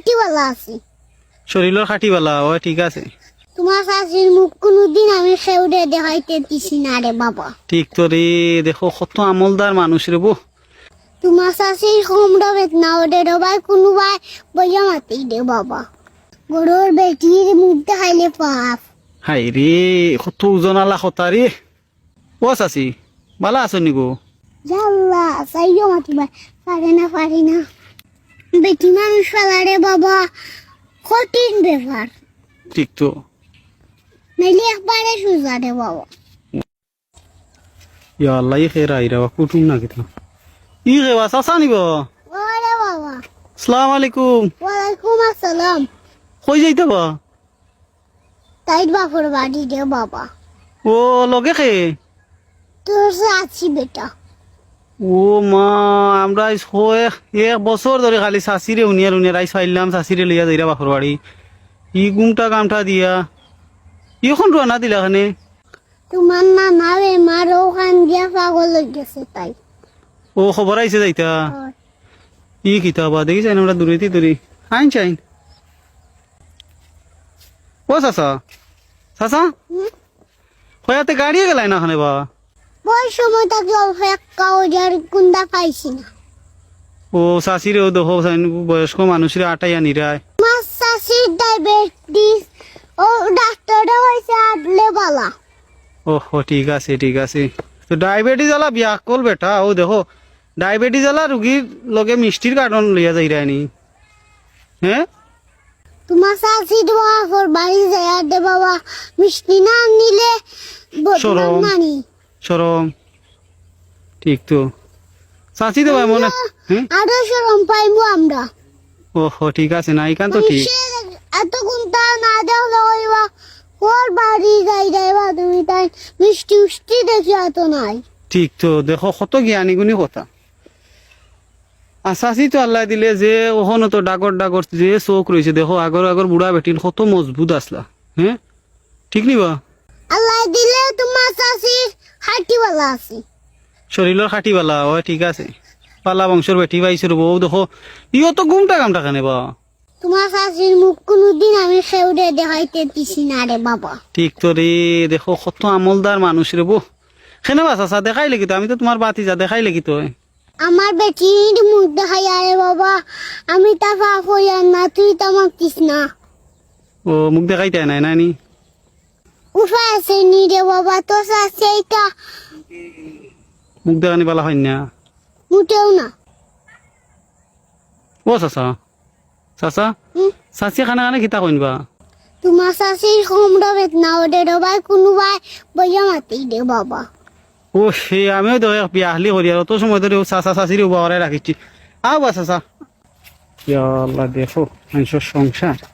খাটিওয়ালা আছি। শরীরের খাটিবালা ও ঠিক আছে। তোমার শাশির মুখ কোনোদিন আমি সেউরে দেখাইতে দিছি না রে বাবা। ঠিক তো রে দেখো কত আমলদার মানুষ রে বো। তোমার শাশির হোমরা বেতনা ওরে রবাই কোনোবাই বইয়া মাতি দে বাবা। গরুর বেটির মুখ দেখাইলে পাপ। হাই রে কত ওজন আলা কথা রে। ও চাচি বালা আছো নিগো জাল্লা সাইও মাতিবা পারে না পারি না। বেটি মানুষ ফেলা রে বাবা কঠিন ব্যাপার। ঠিক তো। নাইলে একবারে সোজা রে বাবা। ইয়া আল্লাহ ই খেরা আইরা কুটুম না কিতা? ই খেবা চাচা নিব? ওরে বাবা। সালাম আলাইকুম। ওয়ালাইকুম আসসালাম। কই যাইতে বা? তাই বাপর বাড়ি রে বাবা। ও লগে খে? তোর আছি বেটা। ও মা আমরা হয় এক বছর ধরে খালি শাশিরে উনিয়ার উনিয়ার আইস পাইলাম শাশিরে লইয়া যাইরা বাপর বাড়ি। ই গুমটা কামটা দিয়া। ইখন রানা দিলা খানে? তোমার না নাবে মার ওখান দিয়া পাগল হয়ে গেছে তাই। ও খবর আইছে যাইতা। ই কিতাবা দেখি চাইন আমরা দূরেতে দূরে আইন চাইন। ও চাচা। হুম? হয়াতে গাড়িয়ে গেলাই না খানে বা? ওই সময় তাকে অল্প এক কাগজের কুন্দা পাইছি না। ও শাশিরে ও দেখো বয়স্ক মানুষরে আটাইয়া নিরায়। মাছ চাষির ডায়াবেটিস ও ডাক্তারে হয়েছে আটলে বালা। ওহো ঠিক আছে ঠিক আছে। তো ডায়াবেটিস আলা বিয়া কল বেটা ও দেখো ডায়াবেটিস আলা রুগীর লগে মিষ্টির কার্টন লইয়া যাই রানি হ্যাঁ তোমার চাষি বাপর বাড়ি যায় দে বাবা মিষ্টি না নিলে সরম। নানি। সরম। ঠিক তো। চাচি দেবা মনে হ্যাঁ? আরও সরম পাইবো আমরা। ওহো ঠিক আছে না ইকান তো ঠিক। এত গুণটা না দেখলে হইবা ওর বাড়ি যাই যাইবা তুমি তাই মিষ্টি উষ্টি দেখি এত নাই। ঠিক তো দেখো কত জ্ঞানী গুণী কথা। আসাসি তো আল্লাহ দিলে যে ওখানে তো ডাগর ডাগর যে চোখ রয়েছে দেখো আগর আগর বুড়া বেটিন কত মজবুত আসলা হ্যাঁ? ঠিক নিবা আল্লাহ দিলে তোমার চাষির হাটিওয়ালা আছে। শরীরের খাটিবালা ও ঠিক আছে। পালা বংশর বেটি পাইছিল বউ দেখো। ইও তো ঘুমটা কামটা খানে বা? তোমার চাষির মুখ কোনোদিন আমি সেউরে দেখাইতে দিছি না রে বাবা। ঠিক তো রে দেখো কত আমলদার মানুষ রে বউ খেনে বাস আসা দেখাই লেগি তো আমি তো তোমার বাতি যা দেখাই লেগি তো আমার বেটির মুখ দেখাই আরে বাবা। আমি তা হইয়ার না তুই তো আমার না। ও মুখ দেখাইতে নাই নানি উঠা আছে নি রে বাবা তো চাষি এইটা মুখ দেখানি পালা হয় না। মুটেও না। ও চাচা চাচা? চাচি খানা খানে খিতা কইনবা তোমার চাষির হোমরা বেতনা ওরে রবাই কোনোবাই বইয়া মাতি দে বাবা। ও সে আমিও তো এক বিয়া হালি করি আর অত সময় ধরে চাচা চাচির উবা করে রাখিছি আও বা চাচা। ইয়া আল্লাহ দেখো মানুষের সংসার তো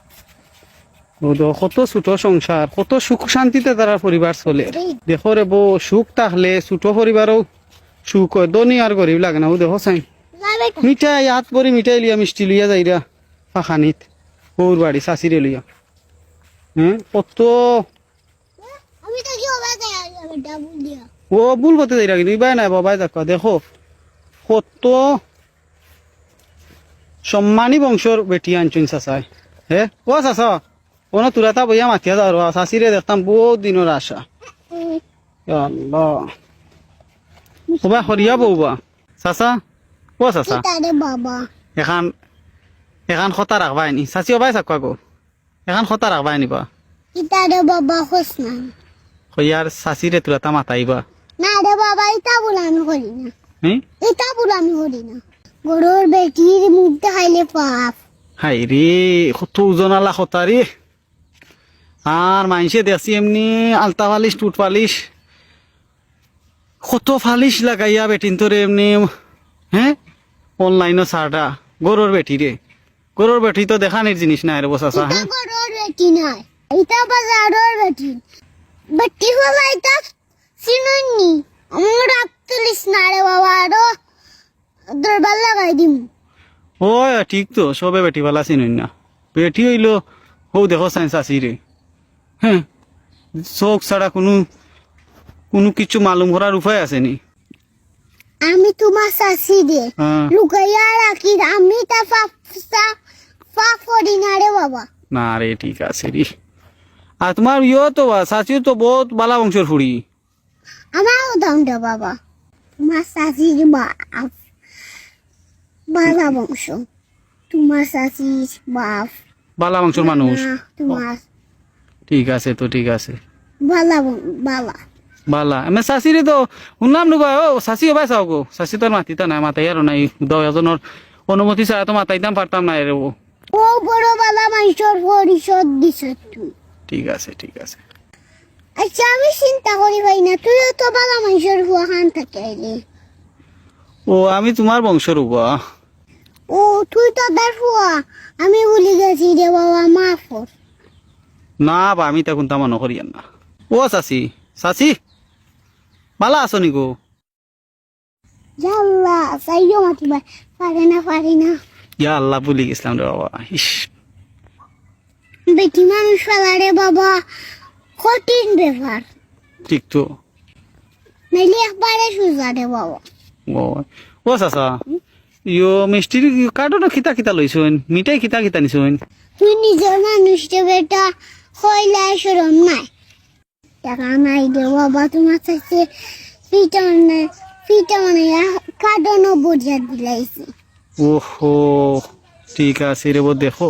কত ছোট সংসার, কত সুখ শান্তিতে তারা পরিবার চলে। দেখো রে বউ সুখ থাকলে ছোট পরিবারও সুখ হয় দনি আর গরিব লাগে না ও দেখো যাবে মিঠাই হাত পরি মিঠাই লিয়া, মিষ্টি লিয়া যাইরা পাখানিত বউর বাড়ি চাচিরে লিয়া। হ্যাঁ কত? ও ভুল করতে যাই রাখি নিবাই নাই, বাবাই দেখো দেখো। কত? সম্মানী বংশর বেটি আনছুন চাচাই। হে ও চাচা। কোনো তুরাতা বইয়া মাতিয়া যাও র চাচিরে দেখতাম বহুত দিনের আশা কবা সরিয়া বউবা চাচা ও চাচা এখান এখান খতা রাখবাই নি চাচি অবাই চাকা গো এখান খতা রাখবাই নিবা ইতারে বাবা খোঁজ না কইয়ার চাচিরে তুরাতা মাতাইবা না রে বাবা ইটা বলে আমি করি না হ্যাঁ এটা বলে আমি করি না গরুর বেটির মুখ দেখাইলে পাপ হাই রে কত ওজন আলা খতা রে আর মাইনসে দেখছি এমনি আলতা ফালিশ টুট ফালিশ। কত ফালিশ লাগাইয়া বেটিন তোরে এমনি হ্যাঁ অনলাইনও সারটা গরুর বেটি রে। গরুর বেটি তো দেখানির জিনিস নাই রে বসাসা হ্যাঁ গরুর বেটি নাই। এটা বাজারের বেটি। বেটি হলো এটা চিনুননি। আমার রাত তুলিস না রে বাবা আরও দরবার লাগাই দিম। ও ঠিক তো সবে বেটি বালা চিনুন না বেটি হইল হৌ দেখো সাইন্স আসি রে। হ্যাঁ। চোখ ছাড়া কোনো কোনো কিছু মালুম করার উপায় আছে নি আমি তোমার শাশি দে। হ্যাঁ। লুকাইয়া রাখি আমি তা ফাফসা পড়ি না রে বাবা। না রে ঠিক আছে রে। আর তোমার ইয়ে তো চাচিও তো বহুত বালা বংশর ফুড়ি। আমারও দাম দে বাবা। তোমার শাশির বাপ বালা বংশ তোমার শাশির বাপ বালা বংশর মানুষ। তোমার ঠিক আছে তো ঠিক আছে। বালা বালা। বালা। আমি চাচিরে তো শুনলাম নুবা ও চাচি হবাই চাও গো চাচি তোর মাতিতা নাই মাতাই আর নাই। দহ এজনের অনুমতি ছাড়া তো মাতাইতাম পারতাম না রে ও বড় বালা মানুষের পরিষদ দিছ তুই ঠিক আছে ঠিক আছে। আচ্ছা আমি চিন্তা করি ভাই না তুইও তো বালা মানুষের হুয়া খান থাকে ও আমি তোমার বংশর উবা ও তুই তো দার হুয়া আমি ভুলে গেছি রে বাবা মাফ কর না বা আমি তখন তামা নকরিয়ান না। ও চাচি চাচি ভালো আছো নি গো? জাল্লা চাইও মাতিবা পারে না পারে না। ইয়া আল্লাহ ভুলি গেছিলাম রে বাবা ইস। বেটি মানুষ ফেলা রে বাবা কঠিন ব্যাপার। ঠিক তো। নাইলে একবারে সোজা রে বাবা। ও ও চাচা ইয়ো মিষ্টির কার্টনও খিতা খিতা লইছুন মিঠাই খিতা খিতা নিছুন? তুই নিজের মানুষ রে বেটা। হইলাই সরম নাই। টাকা নাই বাবা তোমার কাছে পিঠা মানে পিঠা মানে কাটনো বুঝিয়া দিলাইছি। ওহো ঠিক আছে রে বো দেখো।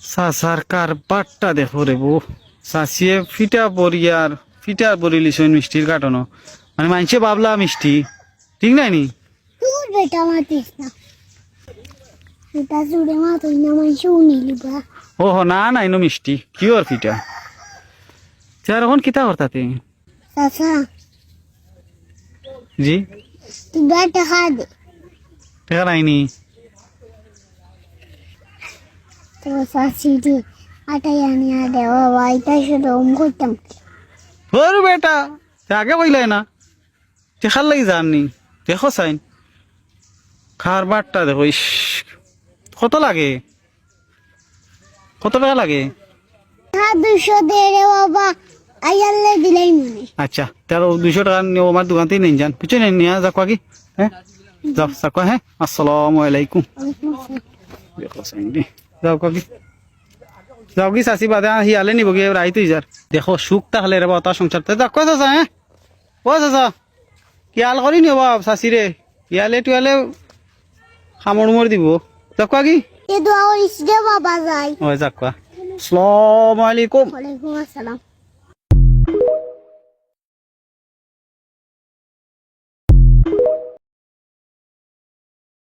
চাচার কারবারটা দেখো রে বো চাচিয়ে ফিটা বরিয়ার ফিটা বরি লিছুন মিষ্টির কার্টনও মানে মানছে বাবলা মিষ্টি। ঠিক নাই নি? তুই বেটা মাতিস না। এটা জুড়ে মাতুই না বা ওহো না না ইনো মিষ্টি। কিওর ফিটা চার এখন কিতা করতাতে চাচা। জি। তুই বেটা খা দে। দেখা নাইনি? তো চাচি দি আটাই আনি আদে বাবা এটা সরম করতাম। বেটা তে আগে কইলাই না। দেখার লাগি জাননি। দেখো চাইন খার বারটা দেখো ইস কত লাগে? কত টাকা লাগে? হ্যাঁ দুশো বাবা দিলাই মনে আচ্ছা তাহলে দুইশো টাকা নিয়ে আমার দোকান থেকে নিয়ে যান কিছু নেই নিয়ে যাক কি হ্যাঁ? যাও যাক হ্যাঁ? আসসালামু আলাইকুম। যাও কি যাও কি বাদে নিব কি যার দেখো সুখ তাহলে রে বাবা তার সংসার তে। যাক কত হ্যাঁ ও চাচা কি আল করি নিও বাপ চাচি রে ইয়ালে টুয়ালে উমর দিব। যাক কি এ দোয়া রে বাবা যাই ও যাক আসসালামু আলাইকুম ওয়ালাইকুম আসসালাম